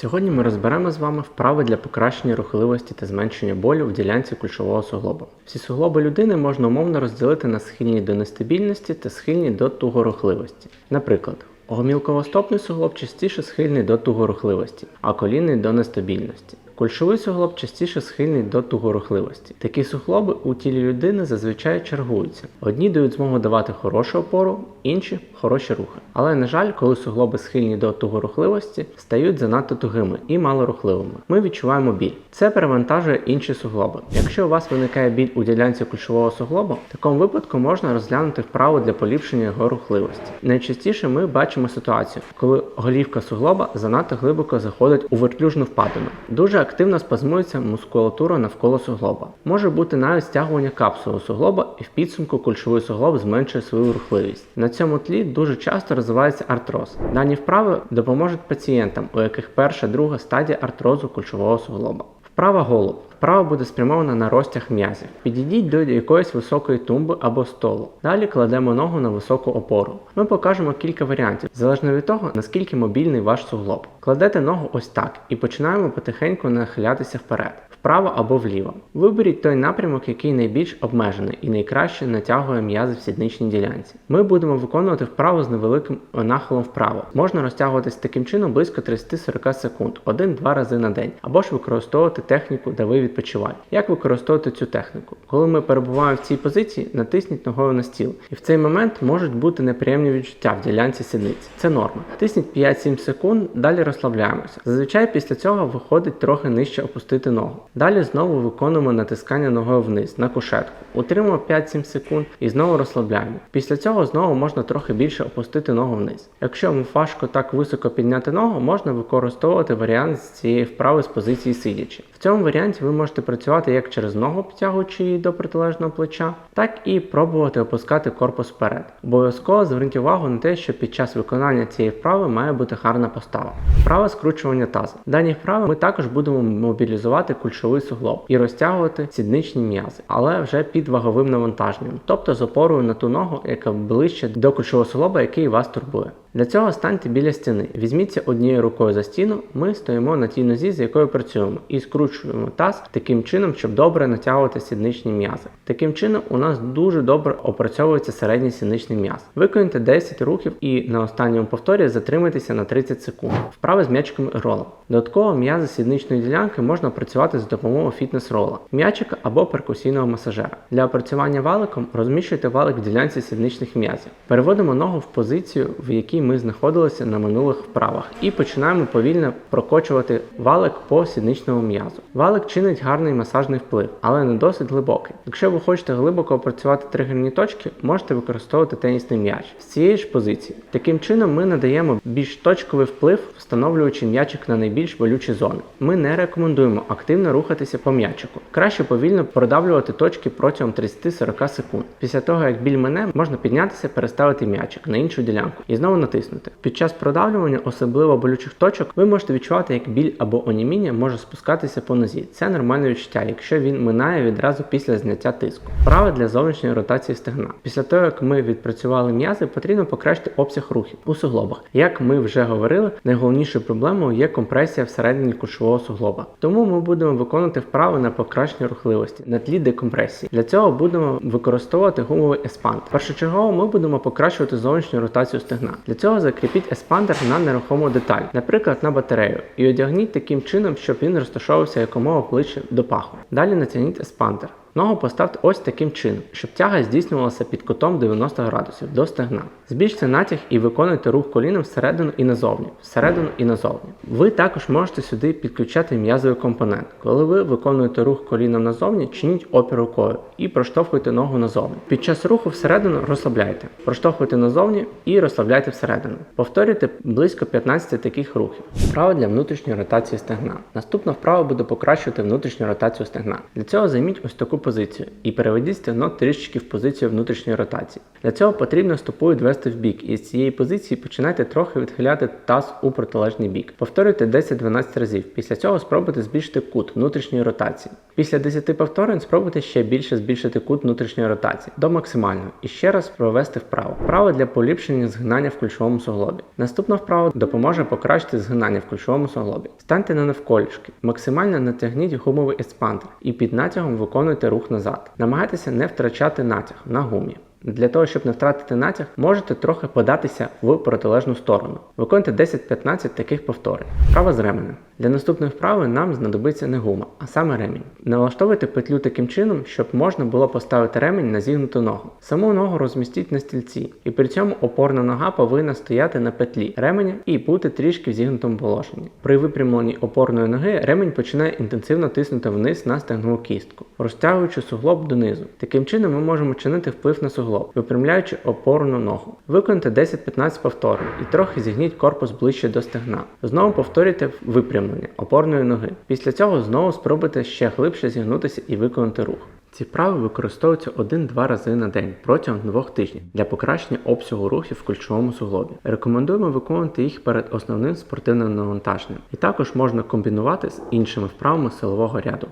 Сьогодні ми розберемо з вами вправи для покращення рухливості та зменшення болю в ділянці кульшового суглоба. Всі суглоби людини можна умовно розділити на схильні до нестабільності та схильні до тугорухливості. Наприклад, гомілковостопний суглоб частіше схильний до тугорухливості, а колінний до нестабільності. Кульшовий суглоб частіше схильний до тугорухливості. Такі суглоби у тілі людини зазвичай чергуються. Одні дають змогу давати хорошу опору, інші хороші рухи. Але на жаль, коли суглоби схильні до тугорухливості, стають занадто тугими і малорухливими. Ми відчуваємо біль. Це перевантажує інші суглоби. Якщо у вас виникає біль у ділянці кульшового суглобу, в такому випадку можна розглянути вправу для поліпшення його рухливості. Найчастіше ми бачимо ситуацію, коли голівка суглоба занадто глибоко заходить у вертлюжну впадину. Дуже активно спазмується мускулатура навколо суглоба. Може бути навіть стягування капсули суглоба, і в підсумку кульшовий суглоб зменшує свою рухливість. На цьому тлі дуже часто розвивається артроз. Дані вправи допоможуть пацієнтам, у яких перша друга стадія артрозу кульшового суглоба. Вправа голуб. Вправа буде спрямована на розтяг м'язів. Підійдіть до якоїсь високої тумби або столу. Далі кладемо ногу на високу опору. Ми покажемо кілька варіантів, залежно від того, наскільки мобільний ваш суглоб. Кладете ногу ось так і починаємо потихеньку нахилятися вперед, вправо або вліво. Виберіть той напрямок, який найбільш обмежений і найкраще натягує м'язи в сідничній ділянці. Ми будемо виконувати вправу з невеликим нахилом вправо. Можна розтягуватись таким чином близько 30-40 секунд, один-два рази на день, або ж використовувати техніку, де ви відпочиваєте. Як використовувати цю техніку? Коли ми перебуваємо в цій позиції, натисніть ногою на стіл. І в цей момент можуть бути неприємні відчуття в ділянці сідниці. Це норма. Тисніть 5-7 секунд, далі розслабляємося. Зазвичай після цього виходить трохи нижче опустити ногу. Далі знову виконуємо натискання ногою вниз на кушетку. Утримуємо 5-7 секунд і знову розслабляємо. Після цього знову можна трохи більше опустити ногу вниз. Якщо вам важко так високо підняти ногу, можна використовувати варіант з цієї вправи з позиції сидячи. Цьому варіанті ви можете працювати як через ногу, підтягуючи її до протилежного плеча, так і пробувати опускати корпус вперед. Обов'язково зверніть увагу на те, що під час виконання цієї вправи має бути гарна постава. Вправа скручування тазу. В даній вправі ми також будемо мобілізувати кульшовий суглоб і розтягувати сідничні м'язи, але вже під ваговим навантаженням, тобто з опорою на ту ногу, яка ближче до кульшового суглоба, який вас турбує. Для цього станьте біля стіни. Візьміться однією рукою за стіну, ми стоїмо на тій нозі, з якою працюємо, і скручуємо таз таким чином, щоб добре натягувати сідничні м'язи. Таким чином, у нас дуже добре опрацьовується середній сідничний м'яз. Виконуйте 10 рухів і на останньому повторі затримайтеся на 30 секунд. Вправи з м'ячиком і ролом. Додатково м'язи сідничної ділянки можна працювати за допомогою фітнес-рола, м'ячика або перкусійного масажера. Для опрацювання валиком розміщуйте валик в ділянці сідничних м'язів. Переводимо ногу в позицію, в якій ми знаходилися на минулих вправах, і починаємо повільно прокочувати валик по сідничному м'язу. Валик чинить гарний масажний вплив, але не досить глибокий. Якщо ви хочете глибоко опрацювати тригерні точки, можете використовувати тенісний м'яч з цієї ж позиції. Таким чином ми надаємо більш точковий вплив, встановлюючи м'ячик на найбільш болючі зони. Ми не рекомендуємо активно рухатися по м'ячику. Краще повільно продавлювати точки протягом 30-40 секунд. Після того, як біль мене, можна піднятися, переставити м'ячик на іншу ділянку і знову натиснути. Під час продавлювання особливо болючих точок ви можете відчувати, як біль або оніміння може спускатися по нозі. Це нормальне відчуття, якщо він минає відразу після зняття тиску. Вправи для зовнішньої ротації стегна. Після того, як ми відпрацювали м'язи, потрібно покращити обсяг рухів у суглобах. Як ми вже говорили, найголовнішою проблемою є компресія всередині кульшового суглоба. Тому ми будемо виконувати вправи на покращення рухливості на тлі декомпресії. Для цього будемо використовувати гумовий еспанд. Першочергово ми будемо покращувати зовнішню ротацію стегна. Для цього закріпіть еспандер на нерухому деталь, наприклад, на батарею, і одягніть таким чином, щоб він розташовувався якомога ближче до паху. Далі натягніть еспандер. Ногу поставте ось таким чином, щоб тяга здійснювалася під кутом 90 градусів до стегна. Збільште натяг і виконуйте рух коліном всередину і назовні, всередину і назовні. Ви також можете сюди підключати м'язовий компонент. Коли ви виконуєте рух коліном назовні, чиніть опір рукою і проштовхуйте ногу назовні. Під час руху всередину розслабляйте, проштовхуйте назовні і розслабляйте всередину. Повторюйте близько 15 таких рухів. Вправа для внутрішньої ротації стегна. Наступна вправа буде покращувати внутрішню ротацію стегна. Для цього займіть ось таку позицію і переведіть стегно трішечки в позицію внутрішньої ротації. Для цього потрібно стопою відвести в бік, і з цієї позиції починайте трохи відхиляти таз у протилежний бік. Повторюйте 10-12 разів. Після цього спробуйте збільшити кут внутрішньої ротації. Після 10 повторень спробуйте ще більше збільшити кут внутрішньої ротації до максимального і ще раз провести вправо. Вправо для поліпшення згинання в ключовому суглобі. Наступна вправа допоможе покращити згинання в ключовому суглобі. Станьте на навколішки, максимально натягніть гумовий еспандер і під натягом виконуйте рух назад. Намагайтеся не втрачати натяг на гумі. Для того, щоб не втратити натяг, можете трохи податися в протилежну сторону. Виконуйте 10-15 таких повторень. Вправа з ременем. Для наступної вправи нам знадобиться не гума, а саме ремінь. Налаштовуйте петлю таким чином, щоб можна було поставити ремінь на зігнуту ногу. Саму ногу розмістіть на стільці, і при цьому опорна нога повинна стояти на петлі ременя і бути трішки в зігнутому положенні. При випрямленні опорної ноги ремінь починає інтенсивно тиснути вниз на стегнову кістку, розтягуючи суглоб донизу. Таким чином ми можемо чинити вплив на суглоб, випрямляючи опорну ногу. Виконайте 10-15 повторень і трохи зігніть корпус ближче до стегна. Знову повторюйте випрямлення опорної ноги. Після цього знову спробуйте ще глибше зігнутися і виконати рух. Ці вправи використовуються 1-2 рази на день протягом 2 тижнів для покращення обсягу рухів в ключовому суглобі. Рекомендуємо виконувати їх перед основним спортивним навантаженням, і також можна комбінувати з іншими вправами силового ряду.